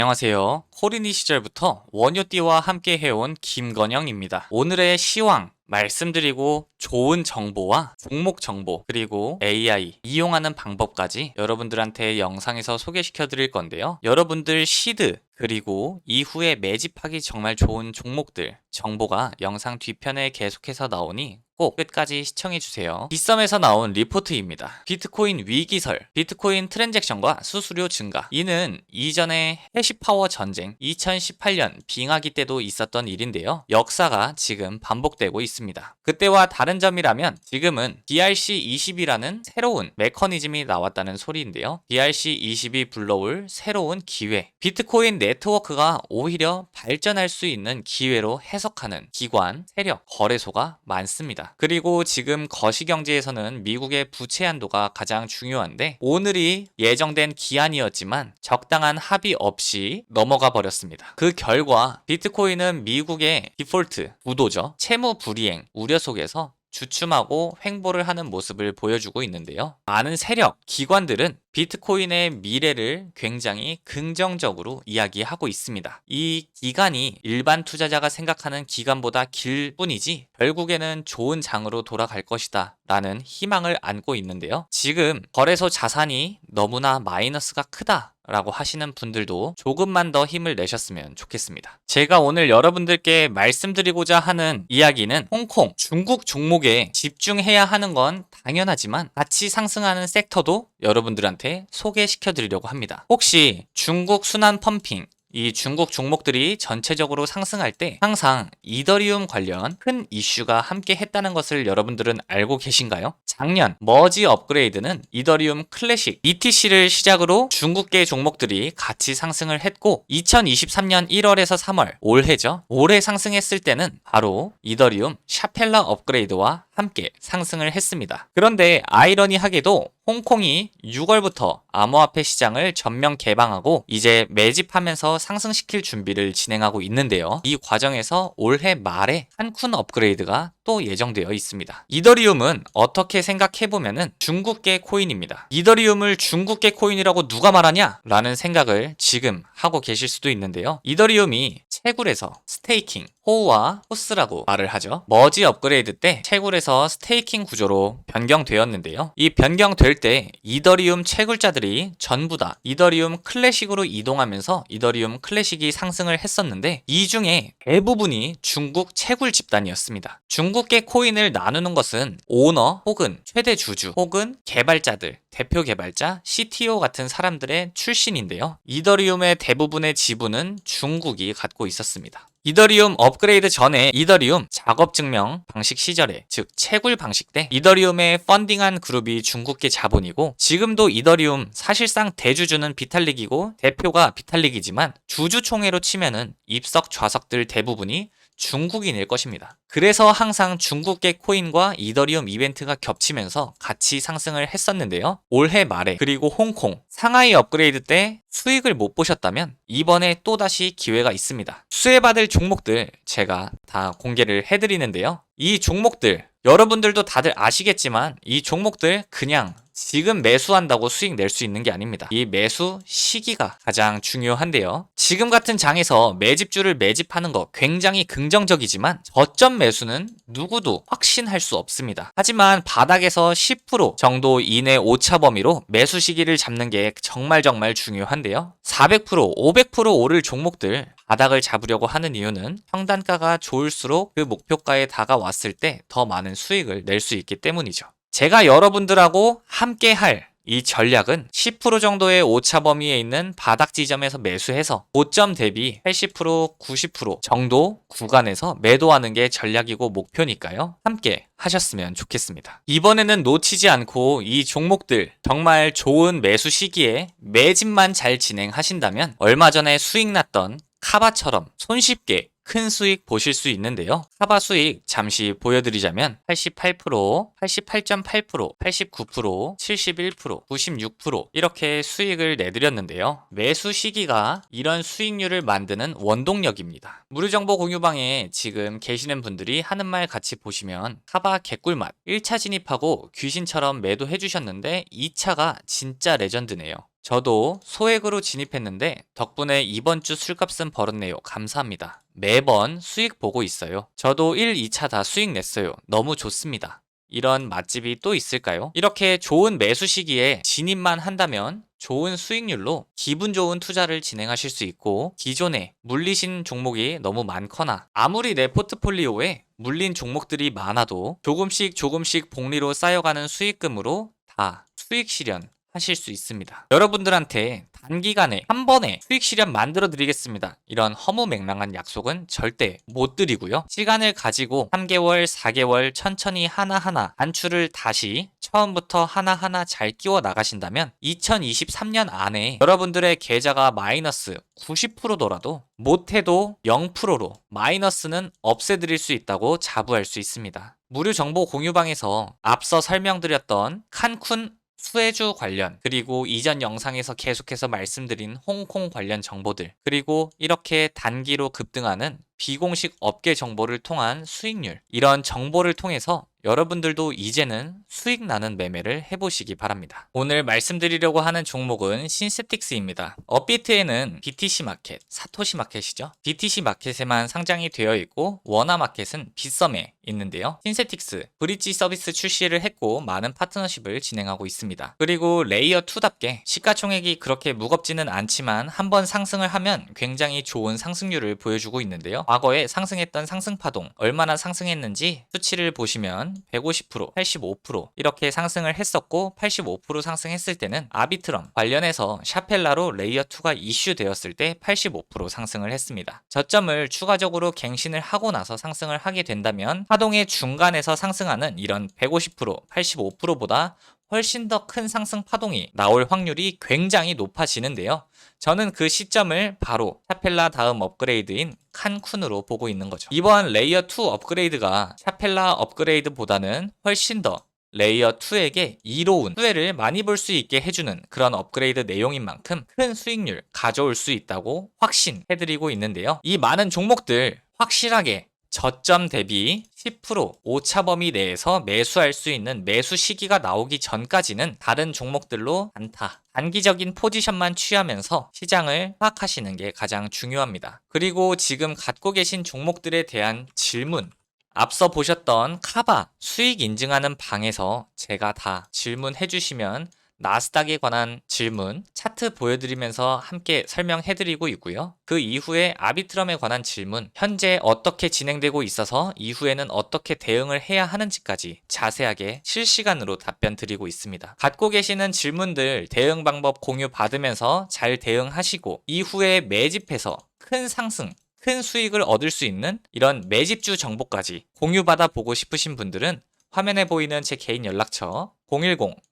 안녕하세요. 코리니 시절부터 원효띠와 함께 해온 김건영입니다. 오늘의 시황 말씀드리고 좋은 정보와 종목 정보 그리고 AI 이용하는 방법까지 여러분들한테 영상에서 소개시켜 드릴 건데요. 여러분들 시드 그리고 이후에 매집하기 정말 좋은 종목들 정보가 영상 뒤편에 계속해서 나오니 꼭 끝까지 시청해 주세요. 빗썸에서 나온 리포트입니다. 비트코인 위기설, 비트코인 트랜잭션과 수수료 증가. 이는 이전에 해시파워 전쟁 2018년 빙하기 때도 있었던 일인데요. 역사가 지금 반복되고 있습니다. 그때와 다른 점이라면 지금은 BRC20이라는 새로운 메커니즘이 나왔다는 소리인데요. BRC20이 불러올 새로운 기회. 비트코인 네트워크가 오히려 발전할 수 있는 기회로 해석하는 기관, 세력, 거래소가 많습니다. 그리고 지금 거시경제에서는 미국의 부채 한도가 가장 중요한데 오늘이 예정된 기한이었지만 적당한 합의 없이 넘어가 버렸습니다. 그 결과 비트코인은 미국의 디폴트, 부도죠. 채무 불이행, 우려 속에서 주춤하고 횡보를 하는 모습을 보여주고 있는데요. 많은 세력, 기관들은 비트코인의 미래를 굉장히 긍정적으로 이야기하고 있습니다. 이 기간이 일반 투자자가 생각하는 기간보다 길 뿐이지 결국에는 좋은 장으로 돌아갈 것이다 라는 희망을 안고 있는데요. 지금 거래소 자산이 너무나 마이너스가 크다 라고 하시는 분들도 조금만 더 힘을 내셨으면 좋겠습니다. 제가 오늘 여러분들께 말씀드리고자 하는 이야기는 홍콩, 중국 종목에 집중해야 하는 건 당연하지만 같이 상승하는 섹터도 여러분들한테 소개시켜 드리려고 합니다. 혹시 중국 순환 펌핑, 이 중국 종목들이 전체적으로 상승할 때 항상 이더리움 관련 큰 이슈가 함께 했다는 것을 여러분들은 알고 계신가요? 작년 머지 업그레이드는 이더리움 클래식 ETC를 시작으로 중국계 종목들이 같이 상승을 했고 2023년 1월에서 3월 올해죠. 올해 상승했을 때는 바로 이더리움 샤펠라 업그레이드와 함께 상승을 했습니다. 그런데 아이러니하게도 홍콩이 6월부터 암호화폐 시장을 전면 개방하고 이제 매집하면서 상승시킬 준비를 진행하고 있는데요. 이 과정에서 올해 말에 한쿤 업그레이드가 또 예정되어 있습니다. 이더리움은 어떻게 생각해보면은 중국계 코인입니다. 이더리움을 중국계 코인이라고 누가 말하냐? 라는 생각을 지금 하고 계실 수도 있는데요. 이더리움이 채굴에서 스테이킹, 호우와 호스라고 말을 하죠. 머지 업그레이드 때 채굴에서 스테이킹 구조로 변경되었는데요. 이 변경될 때 이더리움 채굴자들이 전부 다 이더리움 클래식으로 이동하면서 이더리움 클래식이 상승을 했었는데 이 중에 대부분이 중국 채굴 집단이었습니다. 중국계 코인을 나누는 것은 오너 혹은 최대 주주 혹은 개발자들 대표 개발자, CTO 같은 사람들의 출신인데요. 이더리움의 대부분의 지분은 중국이 갖고 있었습니다. 이더리움 업그레이드 전에 이더리움 작업 증명 방식 시절에 즉 채굴 방식 때 이더리움에 펀딩한 그룹이 중국계 자본이고 지금도 이더리움 사실상 대주주는 비탈릭이고 대표가 비탈릭이지만 주주총회로 치면은 입석 좌석들 대부분이 중국인일 것입니다. 그래서 항상 중국계 코인과 이더리움 이벤트가 겹치면서 같이 상승을 했었는데요. 올해 말에 그리고 홍콩, 상하이 업그레이드 때 수익을 못 보셨다면 이번에 또다시 기회가 있습니다. 수혜받을 종목들 제가 다 공개를 해드리는데요. 이 종목들 여러분들도 다들 아시겠지만 이 종목들 그냥 지금 매수한다고 수익 낼 수 있는 게 아닙니다. 이 매수 시기가 가장 중요한데요. 지금 같은 장에서 매집주를 매집하는 거 굉장히 긍정적이지만 저점 매수는 누구도 확신할 수 없습니다. 하지만 바닥에서 10% 정도 이내 오차 범위로 매수 시기를 잡는 게 정말 정말 중요한데요. 400%, 500% 오를 종목들 바닥을 잡으려고 하는 이유는 평단가가 좋을수록 그 목표가에 다가왔을 때 더 많은 수익을 낼 수 있기 때문이죠. 제가 여러분들하고 함께 할 이 전략은 10% 정도의 오차 범위에 있는 바닥 지점에서 매수해서 고점 대비 80%, 90% 정도 구간에서 매도하는 게 전략이고 목표니까요. 함께 하셨으면 좋겠습니다. 이번에는 놓치지 않고 이 종목들 정말 좋은 매수 시기에 매집만 잘 진행하신다면 얼마 전에 수익 났던 카바처럼 손쉽게 큰 수익 보실 수 있는데요. 카바 수익 잠시 보여드리자면 88%, 88.8%, 89%, 71%, 96% 이렇게 수익을 내드렸는데요. 매수 시기가 이런 수익률을 만드는 원동력입니다. 무료정보 공유방에 지금 계시는 분들이 하는 말 같이 보시면 카바 개꿀맛 1차 진입하고 귀신처럼 매도해 주셨는데 2차가 진짜 레전드네요. 저도 소액으로 진입했는데 덕분에 이번 주 술값은 벌었네요. 감사합니다. 매번 수익 보고 있어요. 저도 1, 2차 다 수익 냈어요. 너무 좋습니다. 이런 맛집이 또 있을까요? 이렇게 좋은 매수 시기에 진입만 한다면 좋은 수익률로 기분 좋은 투자를 진행하실 수 있고 기존에 물리신 종목이 너무 많거나 아무리 내 포트폴리오에 물린 종목들이 많아도 조금씩 조금씩 복리로 쌓여가는 수익금으로 다 수익 실현 하실 수 있습니다. 여러분들한테 단기간에 한 번에 수익 실현 만들어 드리겠습니다. 이런 허무맹랑한 약속은 절대 못 드리고요. 시간을 가지고 3개월, 4개월 천천히 하나하나 단추를 다시 처음부터 하나하나 잘 끼워 나가신다면 2023년 안에 여러분들의 계좌가 마이너스 90%더라도 못해도 0%로 마이너스는 없애드릴 수 있다고 자부할 수 있습니다. 무료 정보 공유방에서 앞서 설명드렸던 칸쿤 수혜주 관련 그리고 이전 영상에서 계속해서 말씀드린 홍콩 관련 정보들 그리고 이렇게 단기로 급등하는 비공식 업계 정보를 통한 수익률 이런 정보를 통해서 여러분들도 이제는 수익 나는 매매를 해보시기 바랍니다. 오늘 말씀드리려고 하는 종목은 신세틱스입니다. 업비트에는 BTC 마켓, 사토시 마켓이죠. BTC 마켓에만 상장이 되어 있고 워나 마켓은 빗썸에 있는데요. 신세틱스 브릿지 서비스 출시를 했고 많은 파트너십을 진행하고 있습니다. 그리고 레이어 2답게 시가총액이 그렇게 무겁지는 않지만 한번 상승을 하면 굉장히 좋은 상승률을 보여주고 있는데요. 과거에 상승했던 상승 파동 얼마나 상승했는지 수치를 보시면 150%, 85% 이렇게 상승을 했었고 85% 상승했을 때는 아비트럼 관련해서 샤펠라로 레이어 2가 이슈되었을 때 85% 상승을 했습니다. 저점을 추가적으로 갱신을 하고 나서 상승을 하게 된다면 파동의 중간에서 상승하는 이런 150%, 85%보다 훨씬 더 큰 상승 파동이 나올 확률이 굉장히 높아지는데요. 저는 그 시점을 바로 샤펠라 다음 업그레이드인 칸쿤으로 보고 있는 거죠. 이번 레이어 2 업그레이드가 샤펠라 업그레이드보다는 훨씬 더 레이어 2에게 이로운 수혜를 많이 볼 수 있게 해주는 그런 업그레이드 내용인 만큼 큰 수익률 가져올 수 있다고 확신해드리고 있는데요. 이 많은 종목들 확실하게 저점 대비 10% 오차 범위 내에서 매수할 수 있는 매수 시기가 나오기 전까지는 다른 종목들로 안타. 단기적인 포지션만 취하면서 시장을 파악하시는 게 가장 중요합니다. 그리고 지금 갖고 계신 종목들에 대한 질문, 앞서 보셨던 카바 수익 인증하는 방에서 제가 다 질문해 주시면 나스닥에 관한 질문 차트 보여드리면서 함께 설명해드리고 있고요. 그 이후에 아비트럼에 관한 질문 현재 어떻게 진행되고 있어서 이후에는 어떻게 대응을 해야 하는지까지 자세하게 실시간으로 답변 드리고 있습니다. 갖고 계시는 질문들 대응 방법 공유 받으면서 잘 대응하시고 이후에 매집해서 큰 상승 큰 수익을 얻을 수 있는 이런 매집주 정보까지 공유받아 보고 싶으신 분들은 화면에 보이는 제 개인 연락처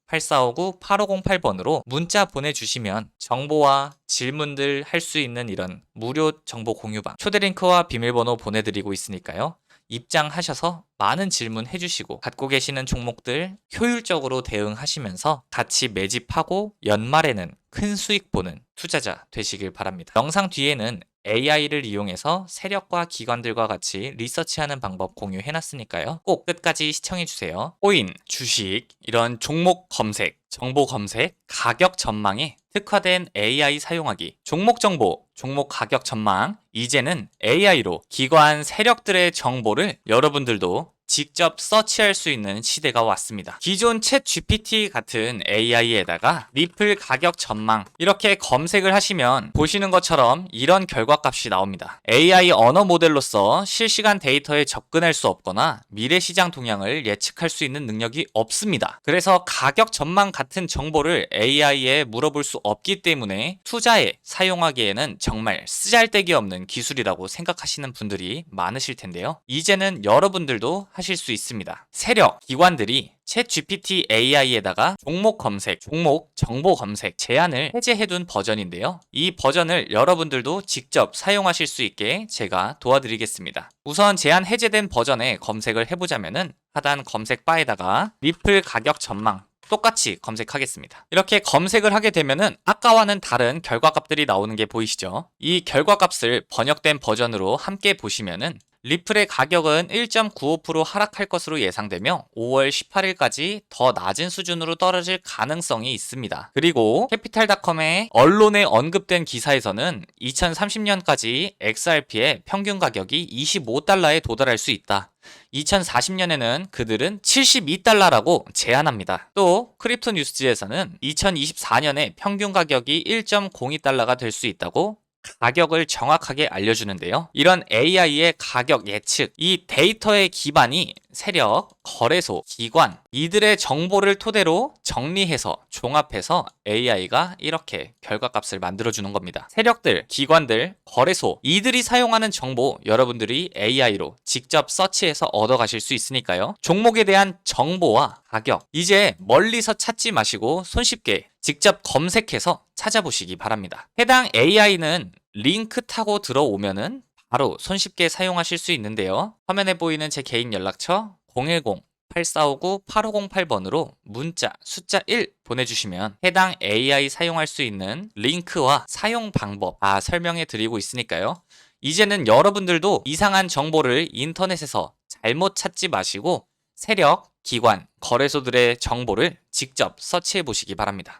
010-8459-8508번으로 문자 보내주시면 정보와 질문들 할 수 있는 이런 무료 정보 공유방 초대 링크와 비밀번호 보내드리고 있으니까요. 입장하셔서 많은 질문 해주시고 갖고 계시는 종목들 효율적으로 대응하시면서 같이 매집하고 연말에는 큰 수익 보는 투자자 되시길 바랍니다. 영상 뒤에는 AI를 이용해서 세력과 기관들과 같이 리서치하는 방법 공유해놨으니까요. 꼭 끝까지 시청해주세요. 코인, 주식, 이런 종목 검색, 정보 검색, 가격 전망에 특화된 AI 사용하기, 종목 정보, 종목 가격 전망, 이제는 AI로 기관 세력들의 정보를 여러분들도 직접 서치할 수 있는 시대가 왔습니다. 기존 챗 GPT 같은 AI에다가 리플 가격 전망 이렇게 검색을 하시면 보시는 것처럼 이런 결과값이 나옵니다. AI 언어 모델로서 실시간 데이터에 접근할 수 없거나 미래 시장 동향을 예측할 수 있는 능력이 없습니다. 그래서 가격 전망 같은 정보를 AI에 물어볼 수 없기 때문에 투자에 사용하기에는 정말 쓰잘데기 없는 기술이라고 생각하시는 분들이 많으실 텐데요. 이제는 여러분들도 하실 수 있습니다. 세력, 기관들이 챗 GPT AI에다가 종목 검색, 종목 정보 검색 제한을 해제해둔 버전인데요. 이 버전을 여러분들도 직접 사용하실 수 있게 제가 도와드리겠습니다. 우선 제한 해제된 버전에 검색을 해보자면은 하단 검색 바에다가 리플 가격 전망 똑같이 검색하겠습니다. 이렇게 검색을 하게 되면은 아까와는 다른 결과값들이 나오는 게 보이시죠? 이 결과값을 번역된 버전으로 함께 보시면은 리플의 가격은 1.95% 하락할 것으로 예상되며 5월 18일까지 더 낮은 수준으로 떨어질 가능성이 있습니다. 그리고 캐피탈닷컴의 언론에 언급된 기사에서는 2030년까지 XRP의 평균 가격이 25달러에 도달할 수 있다. 2040년에는 그들은 72달러라고 제안합니다. 또 크립토 뉴스지에서는 2024년에 평균 가격이 1.02달러가 될 수 있다고 가격을 정확하게 알려주는데요. 이런 AI의 가격 예측, 이 데이터의 기반이 세력, 거래소, 기관, 이들의 정보를 토대로 정리해서 종합해서 AI가 이렇게 결과값을 만들어주는 겁니다. 세력들, 기관들, 거래소, 이들이 사용하는 정보 여러분들이 AI로 직접 서치해서 얻어가실 수 있으니까요. 종목에 대한 정보와 가격, 이제 멀리서 찾지 마시고 손쉽게 직접 검색해서 찾아보시기 바랍니다. 해당 AI는 링크 타고 들어오면은 바로 손쉽게 사용하실 수 있는데요. 화면에 보이는 제 개인 연락처 010-8459-8508번으로 문자 숫자 1 보내주시면 해당 AI 사용할 수 있는 링크와 사용 방법 다 설명해 드리고 있으니까요. 이제는 여러분들도 이상한 정보를 인터넷에서 잘못 찾지 마시고 세력, 기관, 거래소들의 정보를 직접 서치해 보시기 바랍니다.